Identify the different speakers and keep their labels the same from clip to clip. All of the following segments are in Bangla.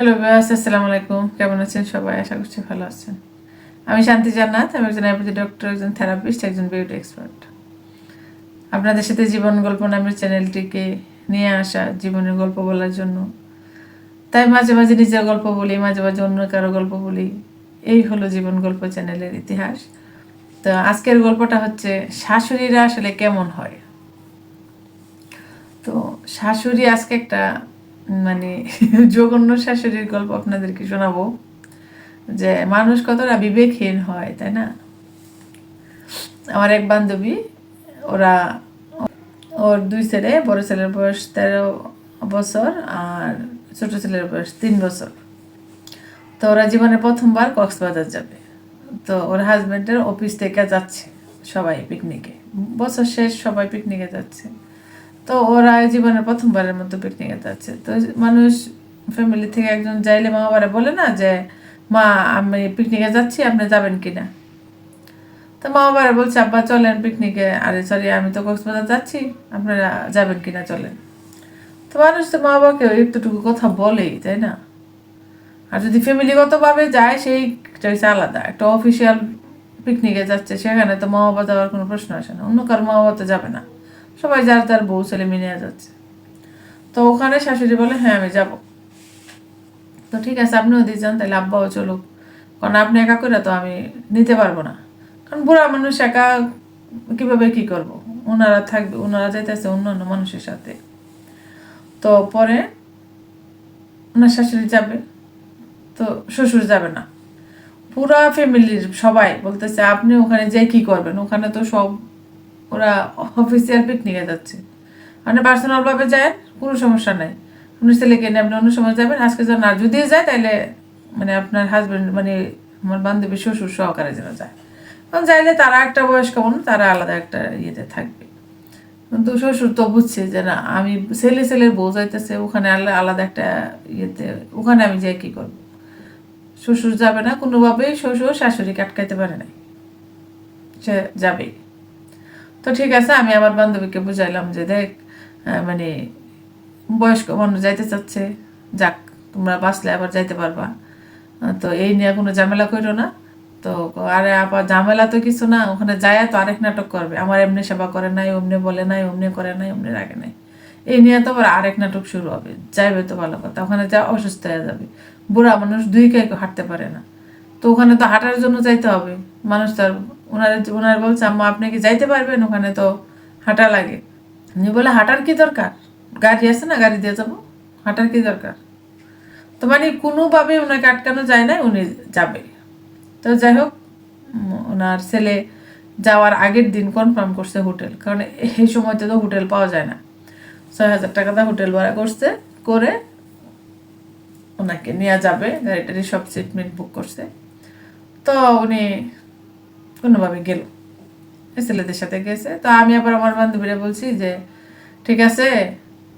Speaker 1: হ্যালো বিয়াস আসসালামু আলাইকুম। কেমন আছেন সবাই? আশা করছি ভালো আছেন। আমি শান্তি জান্নাত, আমি একজন আয়ুর্বেদিক ডক্টর একজন থেরাপিস্ট একজন বিউটি এক্সপার্ট আপনাদের সাথে জীবন গল্প নামের চ্যানেলটিকে নিয়ে আসা, জীবনের গল্প বলার জন্য। তাই মাঝে মাঝে নিজের গল্প বলি, মাঝে মাঝে অন্য কারও গল্প বলি। এই হলো জীবন গল্প চ্যানেলের ইতিহাস। তো আজকের গল্পটা হচ্ছে, শাশুড়িরা আসলে কেমন হয়? তো শাশুড়ি আজকে একটা মানে জঘন্য শাশুড়ির গল্প আপনাদেরকে শোনাবো যে মানুষ কতটা বিবেকহীন হয়, তাই না? আমার এক বান্ধবী, ওরা ওর দুই ছেলে, বড় ছেলের বয়স তেরো বছর আর ছোট ছেলের বয়স তিন বছর। তো ওরা জীবনে প্রথমবার কক্সবাজার যাবে। তো ওর হাজব্যান্ডের অফিস থেকে যাচ্ছে সবাই পিকনিকে বছর শেষ সবাই পিকনিকে যাচ্ছে। তো ওরা জীবনের প্রথমবারের মতো পিকনিকে যাচ্ছে। তো মানুষ ফ্যামিলি থেকে একজন যাইলে মা বাবারা বলে না যে, মা, আমি পিকনিকে যাচ্ছি, আপনি যাবেন কি না তো মা বাবারা বলছে, আব্বা, চলেন পিকনিকে আরে সরি আমি তো কক্সবাজার যাচ্ছি, আপনারা যাবেন কি না চলেন। তো মানুষ তো মা বাবাকে একটুটুকু কথা বলেই, তাই না? আর যদি ফ্যামিলিগতভাবে যায়, সেই হচ্ছে আলাদা। একটা অফিসিয়াল পিকনিকে যাচ্ছে, সেখানে তো মা বাবা যাওয়ার কোনো প্রশ্ন আসে না। অন্য কারও মা বাবা তো যাবে না। সবাই যার তার বউ ছেলে মিলে যাচ্ছে। তো ওখানে শাশুড়ি বলে হ্যাঁ আমি যাব। তো ঠিক আছে আপনিও দিয়ে যান, তাহলে আব্বাও চলুক। কারণ আপনি একা করে তো আমি নিতে পারব না। কারণ বুড়া মানুষ একা কীভাবে কি করব? ওনারা থাকবে, ওনারা যাইতেছে অন্য অন্য মানুষের সাথে। তো পরে ওনার শাশুড়ি যাবে, তো শ্বশুর যাবে না। পুরা ফ্যামিলির সবাই বলতেছে, আপনি ওখানে যে কি করবেন? ওখানে তো সব ওরা অফিসিয়াল পিকনিকে যাচ্ছে। আপনি পার্সোনাল ভাবে যায়, কোনো সমস্যা নাই। আপনি ছেলেকে নিয়ে আপনি অন্য সময় যাবেন, আজকে যেন আর যদি যায় তাহলে মানে আপনার হাজবেন্ড মানে আমার বান্ধবী শ্বশুর সহকারে যেন যায়। কারণ যাইলে তারা একটা বয়স কেমন তারা আলাদা একটা ইয়েতে থাকবে। কিন্তু শ্বশুর তো বুঝছে যে না, আমি ছেলে ছেলের বউ যাইতেছে, ওখানে আলা- আলাদা একটা ইয়েতে, ওখানে আমি যাই কী করব? শ্বশুর যাবে না, কোনোভাবেই শ্বশুর শাশুড়িকে আটকাইতে পারে নাই। সে যাবেই। তো ঠিক আছে, আমি আমার বান্ধবীকে বুঝাইলাম যে দেখ মানে বয়স্ক মানুষ যাইতে চাচ্ছে, যাক, তোমরা বাঁচলে আবার যাইতে পারবা। তো এই নিয়ে কোনো ঝামেলা করো না। তো আরে আবার ঝামেলা তো কিছু না, ওখানে যায় তো আরেক নাটক করবে। আমার এমনি সেবা করে নাই, অমনি বলে নাই, অমনি করে নাই, অমনি রাখে নাই। এই নিয়ে তো আবার আরেক নাটক শুরু হবে, যাইবে তো ভালো কথা। ওখানে যা অসুস্থ হয়ে যাবে। বুড়া মানুষ দুই কে হাঁটতে পারে না। তো ওখানে তো হাঁটার জন্য যাইতে হবে। মানুষ তার ওনার ওনার বলছে, আম্মা, আপনি কি যাইতে পারবেন ওখানে? তো হাঁটা লাগে। উনি বলে হাঁটার কি দরকার? গাড়ি আছে না, গাড়ি দিয়ে যাব। হাঁটার কি দরকার? তো মানে কোনোভাবে ওনাকে আটকানো যায় না উনি যাবে। তো যাই হোক, ওনার ছেলে যাওয়ার আগের দিন কনফার্ম করছে হোটেল, কারণ এই সময়তে তো হোটেল পাওয়া যায় না। ছয় হাজার টাকা দা হোটেল ভাড়া করছে, করে ওনাকে নেওয়া যাবে গাড়িটারি সব সিটমেন্ট বুক করছে। তো উনি কোনোভাবে গেল। ছেলেদের সাথে গেছে। তো আমি আবার আমার বান্ধবীরা বলছি যে, ঠিক আছে,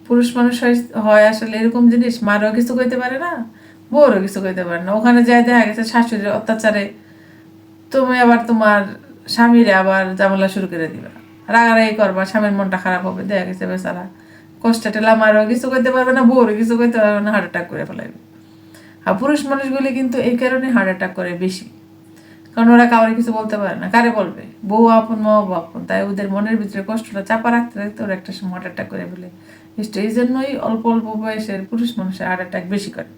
Speaker 1: পুরুষ মানুষ হয়- হয় আসলে এরকম জিনিস, মারও কিছু কইতে পারে না, বউরও কিছু কইতে পারে না। ওখানে যাই দেখা গেছে শাশুড়ির অত্যাচারে। তুমি আবার তোমার স্বামীরে আবার জামেলা শুরু করে দিবা। রাগারাগি করবা, স্বামীর মনটা খারাপ হবে, দেখা গেছে বেচারা কষ্টে টেলা মারও কিছু করতে পারবে না, বউরও কিছু করতে পারবে না হার্ট অ্যাটাক করে ফেলাইবে। আর পুরুষ মানুষগুলি কিন্তু এই কারণে হার্ট অ্যাটাক করে বেশি। কারণ ওরা কাউরে কিছু বলতে পারে না। কারে বলবে? বউ আপন, মা বাবা আপন। তাই ওদের মনের ভিতরে কষ্টটা চাপা রাখতে রাখতে ওরা একটা সময় অ্যাটাক করে ফেলে। নিশ্চয় এই জন্যই অল্প অল্প বয়সের পুরুষ মানুষের হার্ট অ্যাটাক বেশি করে।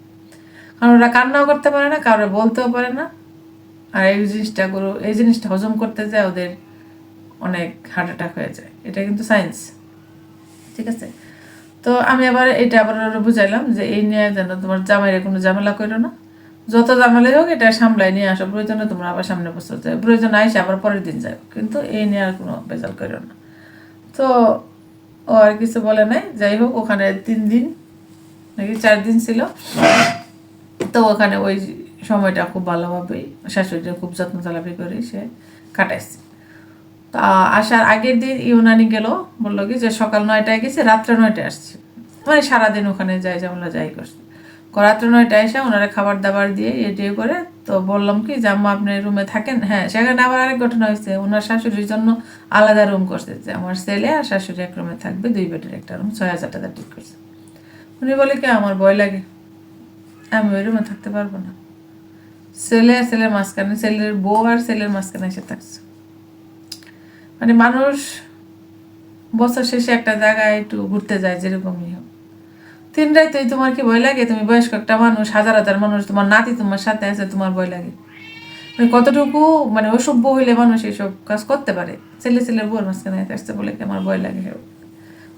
Speaker 1: কারণ ওরা কান্নাও করতে পারে না, কাউরে বলতেও পারে না। আর এই জিনিসটা গুলো, এই জিনিসটা হজম করতে যায় ওদের অনেক হার্ট অ্যাটাক হয়ে যায়। এটা কিন্তু সায়েন্স ঠিক আছে? তো আমি আবার এটা আবার বুঝাইলাম যে এই নিয়ে যেন তোমার জামাইরে কোনো ঝামেলা করো না। যত ঝামেলাই হোক এটা সামলাই নিয়ে আসো প্রয়োজনে তোমরা আবার সামনে বসে যাও প্রয়োজন আইসে আবার পরের দিন যাও। কিন্তু এই নিয়ে আর কোনো বেজাল করো না। তো ও আর কিছু বলে নাই। যাই হোক, ওখানে তিন দিন নাকি চার দিন ছিল। তো ওখানে ওই সময়টা খুব ভালোভাবেই শাশুড়িটা খুব যত্ন চালাপি করে সে কাটাইছে। তা আসার আগের দিন ইউনানি গেল, বলল কি যে সকাল নয়টায় গেছে, রাত্রে নয়টায় আসছে। মানে সারাদিন ওখানে যাই যেমন যাই করছে। রাত্রে নয়টায় এসে ওনারা খাবার দাবার দিয়ে টিয়ে করে তো বললাম কি যে, আম্মা, আপনি রুমে থাকেন? হ্যাঁ সেখানে আবার আরেক ঘটনা হয়েছে। ওনার শাশুড়ির জন্য আলাদা রুম করছে যে, আমার ছেলে আর শাশুড়ি এক রুমে থাকবে, দুই বেডের একটা রুম। ছয় হাজার টাকা ঠিক করছে। উনি বলে কি, আমার ভয় লাগে। আমি ওই রুমে থাকতে পারব না। ছেলে আর ছেলের মাঝখানে, ছেলের বউ আর ছেলের মাঝখানে এসে থাকছে। মানে মানুষ বছর শেষে একটা জায়গায় একটু ঘুরতে যায় যেরকমই হোক। তিন রাইতেই তোমার কি ভয় লাগে? তুমি বয়স্ক একটা মানুষ, হাজার হাজার মানুষ, তোমার নাতি তোমার সাথে আছে, তোমার ভয় লাগে। মানে কতটুকু মানে অসভ্য হইলে মানুষ এইসব কাজ করতে পারে? ছেলে ছেলের বউর মাঝখানে আসতে বলে কি আমার ভয় লাগে?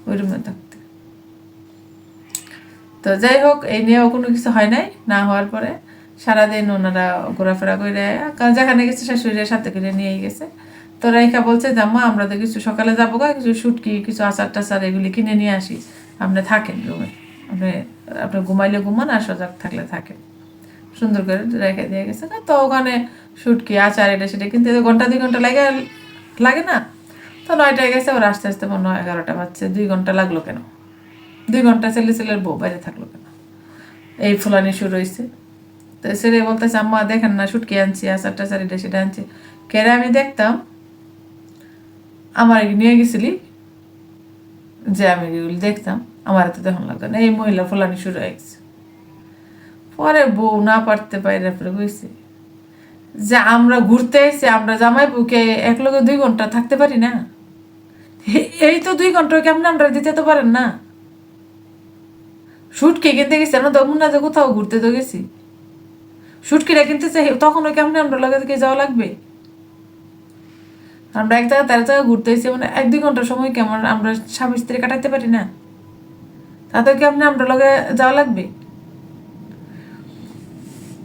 Speaker 1: ওই রুমে থাকতে। তো যাই হোক, এই নিয়েও কোনো কিছু হয় নাই, না হওয়ার পরে সারাদিন ওনারা ঘোরাফেরা করে কারণ যেখানে গেছে শাশুড়ির সাথে করে নিয়ে গেছে। তো রাইখা বলছে, যে আম্মা, আমরা তো কিছু সকালে যাব কিছু শুটকি, কিছু আচার টাচার এগুলি কিনে নিয়ে আসি। আপনি থাকেন রুমে। আপনি আপনি ঘুমাইলে ঘুমান আর সজাগ থাকলে থাকেন সুন্দর করে রেখে দিয়ে গেছে। তো ওখানে শুটকি, আচার এটা সেটা কিনতে ঘণ্টা, দুই ঘণ্টা লাগে লাগে না? তো নয়টায় গেছে ওরা আস্তে আস্তে মনে হয় এগারোটা বাজছে। দুই ঘণ্টা লাগল কেন? দুই ঘণ্টা ছেলে ছেলের বউ বাইরে থাকল কেন? এই ফুলানি শুরু হয়েছে তো ছেলে বলতেছে, আম্মা, দেখেন না, শুটকি আনছি, আচার টাচার এটা সেটা আনছি। কেরে আমি দেখতাম, আমার নিয়ে গেছিলি, যে আমি দেখতাম। আমার তো তখন লাগতো না। এই মহিলা ফুলানি শুরু হয়ে গেছে। পরে বউ না পারতে পারে পরে কইছে, যে আমরা ঘুরতে এসে আমরা জামাই বুকে এক লগে দুই ঘণ্টা থাকতে পারি না। এই তো দুই ঘণ্টা কেমন আমরা দিতে তো পারেন না। শুটকে কিনতে গেছি আমরা তখন না যে কোথাও ঘুরতে তো গেছি। শুটকিটা কিনতে চাই তখন ওই কেমন আমরা লগে থেকে যাওয়া লাগবে? আমরা এক জায়গায় তার জায়গায় ঘুরতে এসেছি মানে এক দুই ঘণ্টার সময় কেমন আমরা স্বামী স্ত্রী কাটাতে পারি না। তাতে কেমন আমরা লগে যাওয়া লাগবে?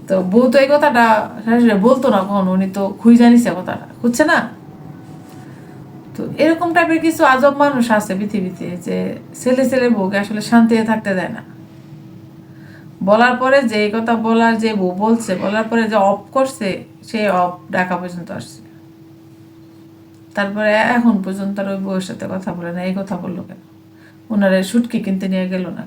Speaker 1: তো বউ তো এই কথাটা শাশুড়ি বলতো না কখন, উনি তো খুঁজ জানিছে কথাটা, খুঁজছে না? তো এরকম টাইপের কিছু আজব মানুষ আছে পৃথিবীতে যে ছেলে ছেলে বউকে আসলে শান্তিতে থাকতে দেয় না। বলার পরে যে এই কথা বলার যে বউ বলছে, বলার পরে যে অফ করছে, সে অফ ডাকা পর্যন্ত আসছে। তারপরে এখন পর্যন্ত আর ওই বউয়ের সাথে কথা বলে না, এই কথা বলল কেন? ওনারা শুটকি কিনতে নিয়ে গেল না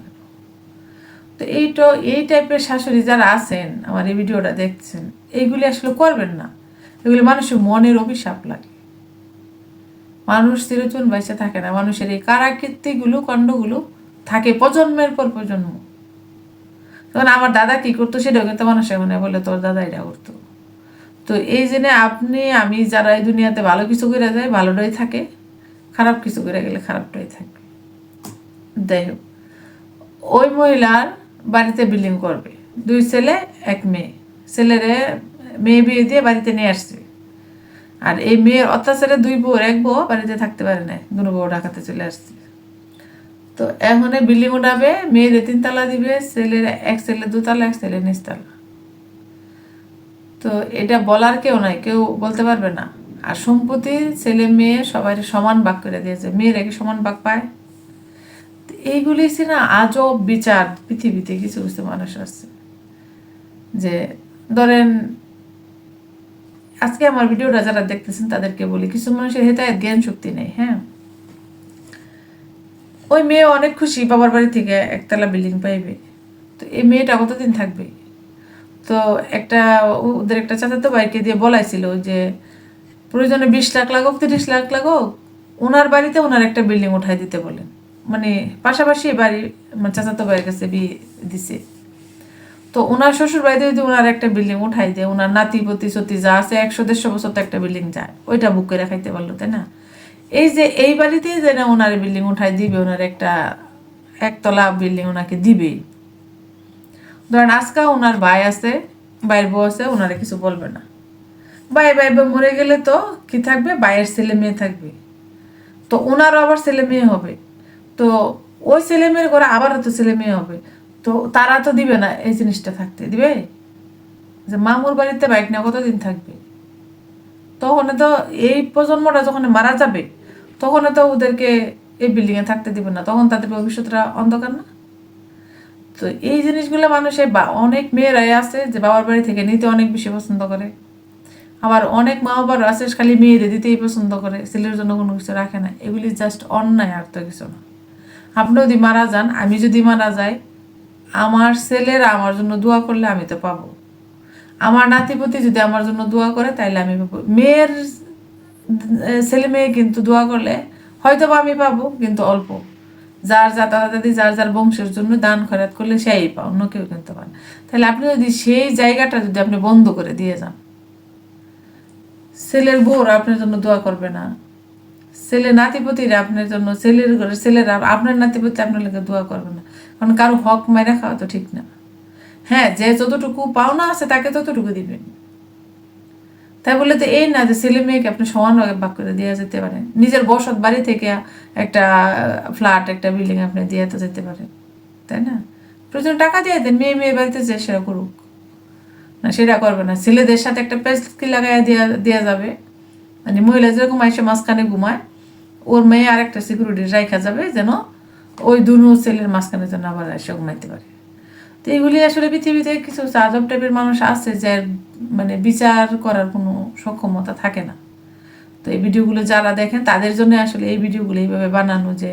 Speaker 1: তো এইটা, এই টাইপের শাশুড়ি যারা আছেন, আমার এই ভিডিওটা দেখছেন এইগুলি আসলে করবেন না। এগুলি মানুষের মনের অভিশাপ লাগে। মানুষ চিরচুন বাইসে থাকে না। মানুষের এই কারাকৃতিগুলো, কণ্ডগুলো থাকে প্রজন্মের পর প্রজন্ম। তখন আমার দাদা কি করতো, সেটাও কিন্তু মানুষ এখন বলে, তোর দাদা এটা করতো। তো এই জন্য আপনি, আমি যারা এই দুনিয়াতে ভালো কিছু করে যায় ভালোটাই থাকে, খারাপ কিছু করে গেলে খারাপটাই থাকবে যাই হোক ওই মহিলার বাড়িতে বিল্ডিং করবে। দুই ছেলে, এক মেয়ে। ছেলেরে মেয়ে বিয়ে দিয়ে বাড়িতে নিয়ে আসছে। আর এই মেয়ের অত্যাচারে দুই বউ এক বউ বাড়িতে থাকতে পারে না দুটো বউ ঢাকাতে চলে আসছে। তো এখন বিল্ডিং উঠাবে, মেয়েরে তিনতলা দিবে, ছেলের এক ছেলে দুতলা, এক ছেলে নিচতলা। তো এটা বলার কেউ নাই, কেউ বলতে পারবে না। আর সম্পত্তি ছেলে মেয়ে সবাই সমান ভাগ করে দিয়েছে। মেয়েরা কি সমান ভাগ পায়। এইগুলি হচ্ছে না আজব বিচার পৃথিবীতে কিছু কিছু মানুষ আছে। যে ধরেন, আজকে আমার ভিডিওটা যারা দেখতেছেন তাদেরকে বলি, কিছু মানুষের হেতায় জ্ঞান, শক্তি নেই হ্যাঁ? ওই মেয়ে অনেক খুশি বাবার বাড়ি থেকে একতলা বিল্ডিং পাইবে। তো এই মেয়েটা কতদিন থাকবে? তো একটা, ওদের একটা চাচাতো ভাইকে দিয়ে বলাইছিল যে, প্রয়োজনে বিশ লাখ লাগুক, তিরিশ লাখ লাগুক, ওনার বাড়িতে ওনার একটা বিল্ডিং উঠাই দিতে বলেন। মানে পাশাপাশি বাড়ি মানে চাচাতো ভাইয়ের কাছে বিয়ে দিছে। তো ওনার শ্বশুর বাড়িতে যদি ওনার একটা বিল্ডিং উঠাই দেয় ওনার নাতি পতি সতি যা আছে, একশো, দেড়শো বছর তো একটা বিল্ডিং যায়। ওইটা বুক করে খাইতে পারল, তাই না? এই যে, এই বাড়িতেই যে না ওনার বিল্ডিং উঠাই দিবে ওনার একটা একতলা বিল্ডিং ওনাকে দিবে। ধরেন আজকে ওনার ভাই আছে, ভাইয়ের বউ আছে ওনারা কিছু বলবে না। ভাই ভাই মরে গেলে তো কি থাকবে? ভাইয়ের ছেলে মেয়ে থাকবে। তো ওনারও আবার ছেলে মেয়ে হবে। তো ওই ছেলে মেয়ের ঘরে আবারও তো ছেলে মেয়ে হবে। তো তারা তো দিবে না এই জিনিসটা থাকতে, দিবে? যে মামুর বাড়িতে বাইক না কতদিন থাকবে? তখন তো এই প্রজন্মটা যখন মারা যাবে তখন তো ওদেরকে এই বিল্ডিংয়ে থাকতে দিবে না, তখন তাদের ভবিষ্যৎটা অন্ধকার না? তো এই জিনিসগুলো মানুষের বা, অনেক মেয়েরাই আছে যে বাবার বাড়ি থেকে নিতে অনেক বেশি পছন্দ করে। আবার অনেক মা বাবার আছে খালি মেয়েদের দিতেই পছন্দ করে, ছেলের জন্য কোনো কিছু রাখে না। এগুলি জাস্ট অন্যায় আর তো কিছু না। আপনি যদি মারা যান, আমি যদি মারা যাই, আমার ছেলেরা আমার জন্য দোয়া করলে আমি তো পাবো। আমার নাতিপতি যদি আমার জন্য দোয়া করে, তাইলে আমি পাবো। মেয়ের ছেলে মেয়ে কিন্তু দোয়া করলে হয়তো বা আমি পাবো, কিন্তু অল্প। যার যা দাদা দাদি যার যার বংশের জন্য দান খরাত করলে সেই পাও অন্য কেউ কিনতে পারে। তাহলে আপনি যদি সেই জায়গাটা যদি আপনি বন্ধ করে দিয়ে যান, ছেলের বউরা আপনার জন্য দোয়া করবে না। ছেলে নাতিপতিরা আপনার জন্য, ছেলের ঘরে ছেলেরা আপনার নাতিপতি আপনার লেগে দোয়া করবে না। কারণ কারও হক মাইরা খাওয়া তো ঠিক না। হ্যাঁ যে যতটুকু পাওনা আছে তাকে ততটুকু দিবেন। তাই বলে তো এই না যে ছেলে মেয়েকে আপনি সমান ভাগে ভাগ করে দেওয়া যেতে পারেন নিজের বসত বাড়ি থেকে একটা ফ্ল্যাট একটা বিল্ডিং আপনি দিয়ে তো যেতে পারে তাই না? প্রয়োজন টাকা দিয়ে দেন, মেয়ে মেয়ে বাড়িতে যে সেটা করুক। না, সেটা করবে না। ছেলেদের সাথে একটা পেস্কি লাগাইয়া দেওয়া দেওয়া যাবে। মানে মহিলা যেরকম আইসে মাঝখানে ঘুমায়, ওর মেয়ে আর একটা সিকিউরিটি রাখা যাবে যেন ওই দুনো ছেলের মাঝখানে যেন আবার এসে ঘুমাইতে পারে। তো এগুলি আসলে পৃথিবীতে কিছু আজব টাইপের মানুষ আছে যার মানে বিচার করার কোনো সক্ষমতা থাকে না। তো এই ভিডিওগুলো যারা দেখেন, তাদের জন্য আসলে এই ভিডিওগুলো এইভাবে বানানো যে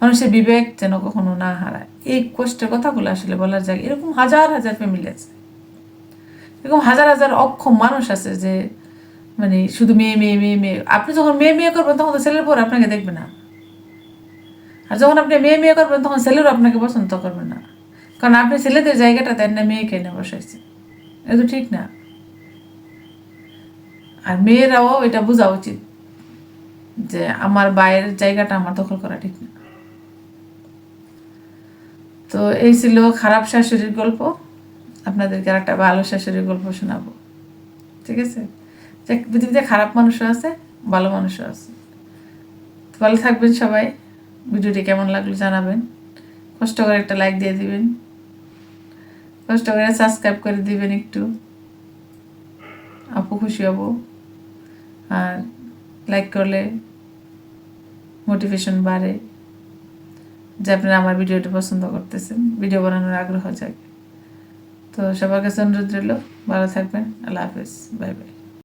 Speaker 1: মানুষের বিবেক যেন কখনো না হারায়। এই কষ্টের কথাগুলো আসলে বলার যায় এরকম হাজার হাজার ফ্যামিলি আছে। এরকম হাজার হাজার অক্ষম মানুষ আছে যে মানে শুধু মেয়ে মেয়ে মেয়ে মেয়ে। আপনি যখন মেয়ে মেয়ে করবেন, তখন তো ছেলের পর আপনাকে দেখবে না। আর যখন আপনি মেয়ে মেয়ে করবেন, তখন ছেলেরও আপনাকে পছন্দ করবে না। কারণ আপনি ছেলেদের জায়গাটা দেন না, মেয়েকে এনে বসাইছেন এটা তো ঠিক না। আর মেয়েরাও এটা বোঝা উচিত যে আমার বাইরের জায়গাটা আমার দখল করা ঠিক না। তো এই ছিল খারাপ শাশুড়ির গল্প। আপনাদেরকে আর একটা ভালো শাশুড়ির গল্প শোনাবো। ঠিক আছে? যে পৃথিবীতে খারাপ মানুষও আছে, ভালো মানুষও আছে। ভালো থাকবেন সবাই। ভিডিওটি কেমন লাগল জানাবেন। কষ্ট করে একটা লাইক দিয়ে দিবেন। কষ্ট করে সাবস্ক্রাইব করে দিবেন একটু। আপু খুশি হব। আর লাইক করলে মোটিভেশন বাড়ে। যে আপনারা আমার ভিডিওটি পছন্দ করতেছেন। ভিডিও বানানোর আগ্রহ জাগে। তো সবার কাছে অনুরোধ রইল, ভালো থাকবেন। আল্লাহ হাফেজ। Bye bye.